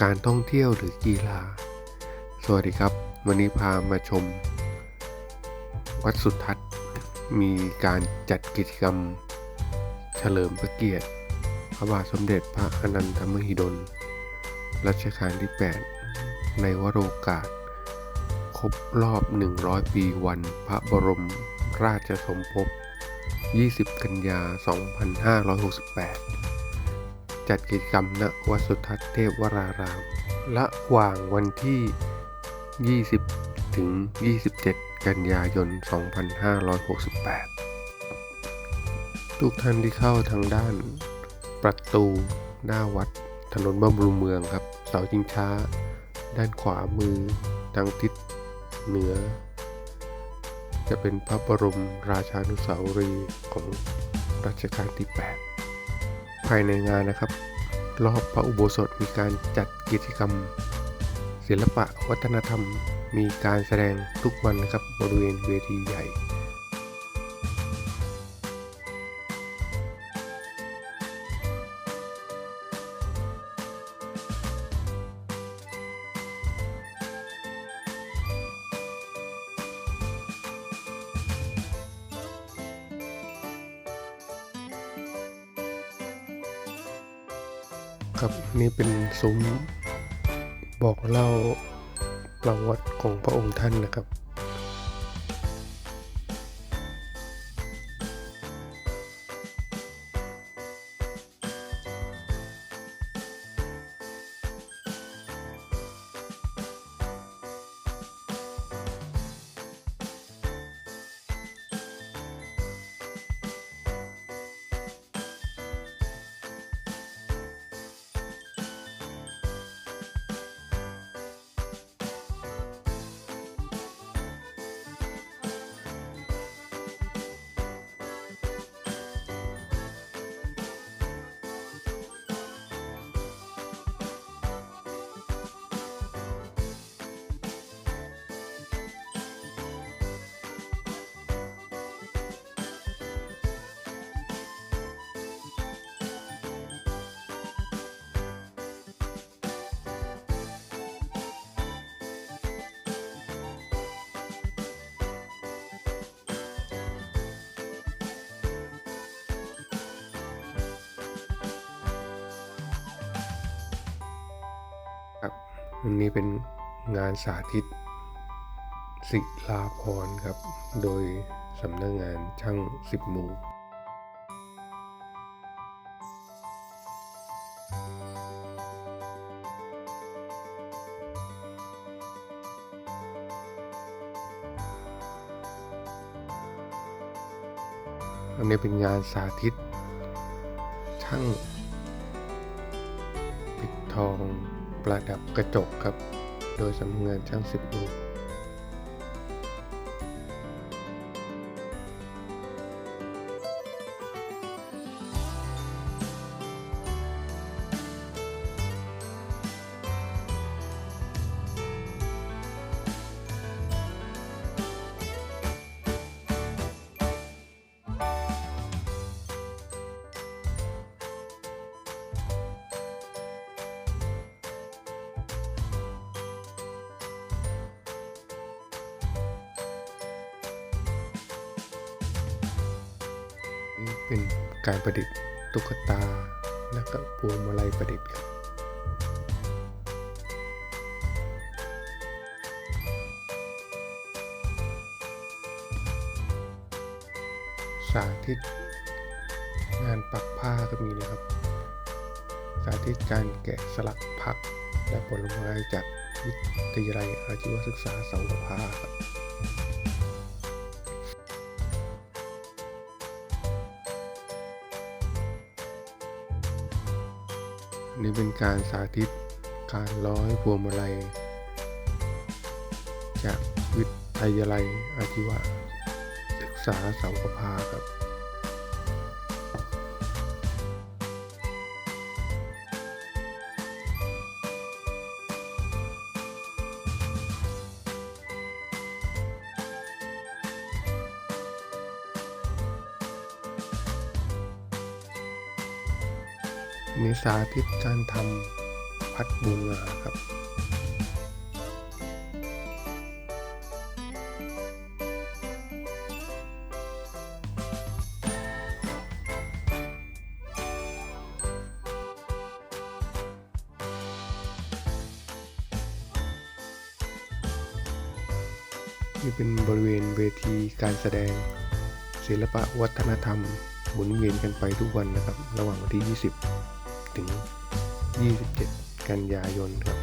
การท่องเที่ยวหรือกีฬา สวัสดีครับ วันนี้พามาชม วัดสุทัศน์ มีการจัดกิจกรรม เฉลิมพระเกียรติ พระบาทสมเด็จพระอนันทมหิดล รัชกาลที่ 8 ในวโรกาส ครบรอบ 100 ปีวันพระบรมราชสมภพ 20 กันยา 2568 จัดกิจกรรมณวัดสุทัศน์เทพวรารามระหว่างวันที่ 20 ถึง 27 กันยายน 2568 ทุกท่านที่เข้าทางด้าน ประตูหน้าวัดถนนบำรุงเมืองครับ เสาชิงช้า ด้านขวามือทางทิศเหนือ จะเป็นพระบรมราชานุสาวรีย์ของรัชกาลที่ 8ายในงานนะครับ รอบพระอุโบสถมีการจัดกิจกรรม ศิลปะวัฒนธรรม มีการแสดงทุกวันนะครับบริเวณเวทีใหญ่ ครับนี่เป็นซุ้มบอกเล่าประวัติของพระองค์ท่านนะครับ วันนี้เป็นงานสาธิต ศิลาพรครับ โดยสำนักงานช่างสิบหมู่อันนี้เป็นงานสาธิต ช่าง ปิดทอง ประดับกระจกครับ โดยสำนักงานช่างสิบลู เป็นการประดิษฐ์ตุ๊กตา และก็พวงมาลัยประดิษฐ์ครับสาธิตงานปักผ้าก็มีนะครับ สาธิตการแกะสลักผักและผลไม้จากวิทยาลัยอาชีวศึกษาเสาภาครับ นี่เป็นการสาธิตการร้อยพวงมาลัย จากวิทยาลัยอาชีวศึกษาเสาประภาครับ มีสาธิตการทำพัฒน์บูงาครับ นี่เป็นบริเวณเวทีการแสดง ศิลปะวัฒนธรรมหมุนเวียนกันไปทุกวันนะครับ ระหว่างวันที่ 20 ถึง 27 กันยายนครับ